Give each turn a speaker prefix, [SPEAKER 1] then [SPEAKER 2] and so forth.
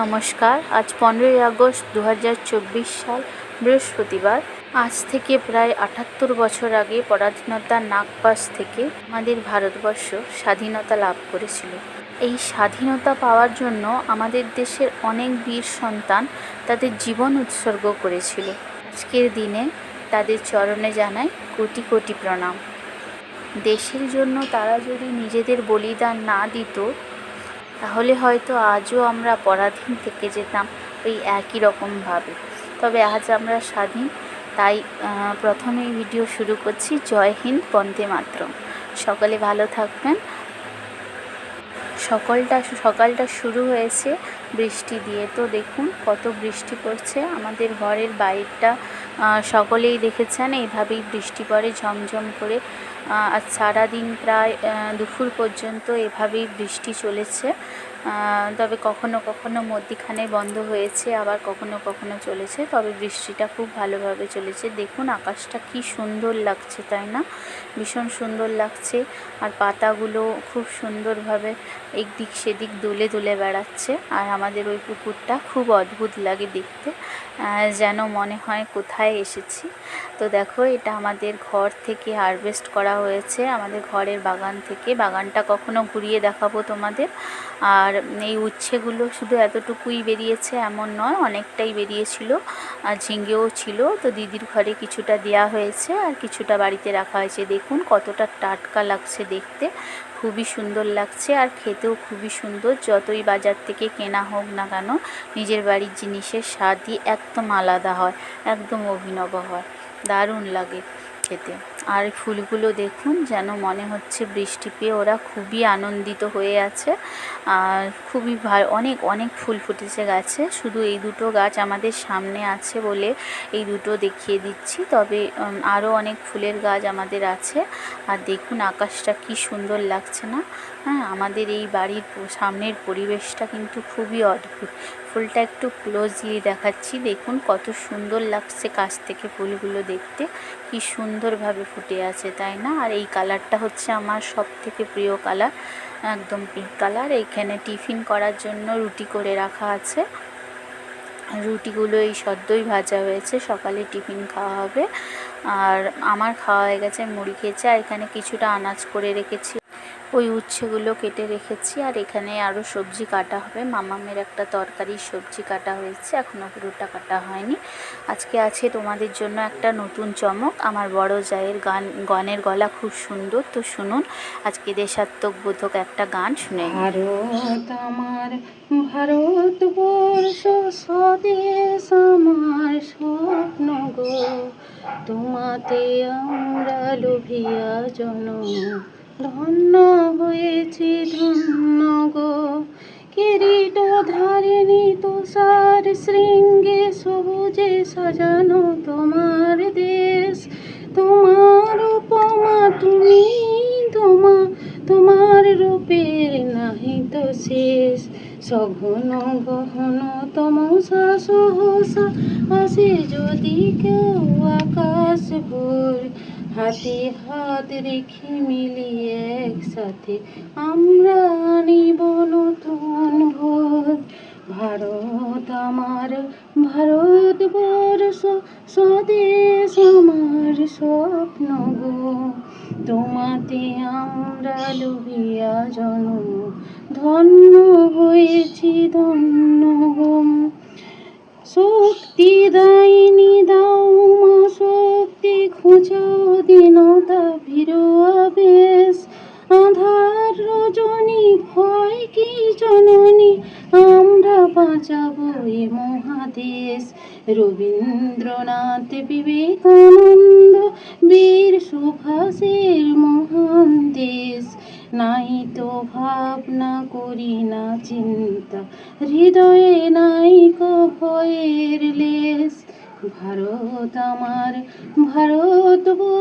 [SPEAKER 1] নমস্কার। আজ পনেরোই আগস্ট দু হাজার চব্বিশ সাল, বৃহস্পতিবার। আজ থেকে প্রায় আটাত্তর বছর আগে পরাধীনতার নাগপাশ থেকে আমাদের ভারতবর্ষ স্বাধীনতা লাভ করেছিল। এই স্বাধীনতা পাওয়ার জন্য আমাদের দেশের অনেক বীর সন্তান তাদের জীবন উৎসর্গ করেছিল। আজকের দিনে তাদের চরণে জানাই কোটি কোটি প্রণাম। দেশের জন্য তারা যদি নিজেদের বলিদান না দিত তাহলে হয়তো আজও আমরা পরাধীন থেকে যেতাম ওই একই রকমভাবে। তবে আজ আমরা স্বাধীন, তাই প্রথমেই ভিডিও শুরু করছি। জয় হিন্দ, বন্দে মাতরম। সকলে ভালো থাকবেন। সকালটা সকালটা শুরু হয়েছে বৃষ্টি দিয়ে। তো দেখুন কত বৃষ্টি পড়ছে। আমাদের ঘরের বাইরটা সকলেই দেখেছেন, এইভাবেই বৃষ্টি পড়ে, ঝমঝম করে। আজ সারাদিন প্রায় দুপুর পর্যন্ত এভাবেই বৃষ্টি চলেছে। তবে কখনো কখনো মধ্যিখানে বন্ধ হয়েছে, আবার কখনো কখনো চলেছে। তবে বৃষ্টিটা খুব ভালোভাবে চলেছে। দেখুন আকাশটা কি সুন্দর লাগছে, তাই না? ভীষণ সুন্দর লাগছে। আর পাতাগুলো খুব সুন্দরভাবে একদিক সেদিক দুলে দুলে বেড়াচ্ছে। আর আমাদের ওই পুকুরটা খুব অদ্ভুত লাগে দেখতে। যেন মনে হয় কোথায় এসেছি। তো দেখো, এটা আমাদের ঘর থেকে হারভেস্ট করা হয়েছে আমাদের ঘরের বাগান থেকে। বাগানটা কখনো ঘুরিয়ে দেখাবো তোমাদের। আর এই উচ্ছেগুলো শুধু এতটুকুই বেরিয়েছে, এমন নয়, অনেকটাই বেরিয়েছিল। আর ঝিঙ্গেও ছিল। তো দিদির ঘরে কিছুটা দেয়া হয়েছে আর কিছুটা বাড়িতে রাখা হয়েছে। দেখুন কতটা টাটকা লাগছে দেখতে। খুবই সুন্দর লাগছে আর খেতেও খুবই সুন্দর। যতই বাজার থেকে কেনা হোক না কেন, নিজের বাড়ির জিনিসের স্বাদই একদম আলাদা হয়, একদম অভিনব হয়। দারুণ লাগে খেতে। আর ফুলগুলো দেখুন, যেন মনে হচ্ছে বৃষ্টি পেয়ে ওরা খুবই আনন্দিত হয়ে আছে। আর খুবই ভালো অনেক অনেক ফুল ফুটেছে গাছে। শুধু এই দুটো গাছ আমাদের সামনে আছে বলে এই দুটো দেখিয়ে দিচ্ছি। তবে আরও অনেক ফুলের গাছ আমাদের আছে। আর দেখুন আকাশটা কি সুন্দর লাগছে না? হ্যাঁ আমাদের এই বাড়ির সামনের পরিবেশটা কিন্তু খুবই অদ্ভুত। ফুলটা একটু ক্লোজলি দেখাচ্ছি। দেখুন কত সুন্দর লাগছে কাছ থেকে ফুলগুলো দেখতে। কি সুন্দরভাবে ফুটে আছে, তাই না? আর এই কালারটা হচ্ছে আমার সব থেকে প্রিয় কালার, একদম পিঙ্ক কালার। এইখানে টিফিন করার জন্য রুটি করে রাখা আছে। রুটিগুলো এই সদ্যই ভাজা হয়েছে, সকালে টিফিন খাওয়া হবে। আর আমার খাওয়া হয়ে গেছে, মুড়ি খেয়েছে। আর এখানে কিছুটা আনাজ করে রেখেছি। ওই উচ্ছেগুলো কেটে রেখেছি আর এখানে আরও সবজি কাটা হবে। মামামের একটা তরকারি সবজি কাটা হয়েছে এখনও পুরোটা কাটা হয়নি। আজকে আছে তোমাদের জন্য একটা নতুন চমক। আমার বড় জায়ের গান, গানের গলা খুব সুন্দর। তো শুনুন, আজকে দেশাত্মবোধক একটা গান শুনে।
[SPEAKER 2] ভারত আমার ভারতবর্ষ স্বদেশ আমার স্বপ্ন গো। তোমাতে আমরা লোভিয়া জন ধন্য হয়েছি ধন্য গো। কিরিট ধারিণী তুষার শৃঙ্গে সবুজে সাজানো তোমার দেশ। তোমার উপমা তুমি, তোমা, তোমার রূপের নাহি তো শেষ। সঘন গহন তমসা সহসা আসে যদি কেউ আকাশ ভোর। হাতে হাত রেখে মিলিয়ে একসাথে আমরা আনিব নতুন ভোর ভারত আমার ভারতবর্ষ স্বদেশ আমার স্বপ্ন গো। তোমাতে আমরা লোভিয়া জন, ধন্য হয়েছি ধন্য গো। শক্তি দাইনি দাও খোঁজাও দীনতা ভিড় আবেশ। আধার রজনী, ভয় কি জননী? আমরা বাঁচাবো এ মহাদেশ। রবীন্দ্রনাথ বিবেকানন্দ, বীর সুভাষের মহান দেশ। নাই তো ভাবনা করি না চিন্তা, হৃদয়ে নাই ভয়ের লেশ। ভারত আমার ভারতবর্ষ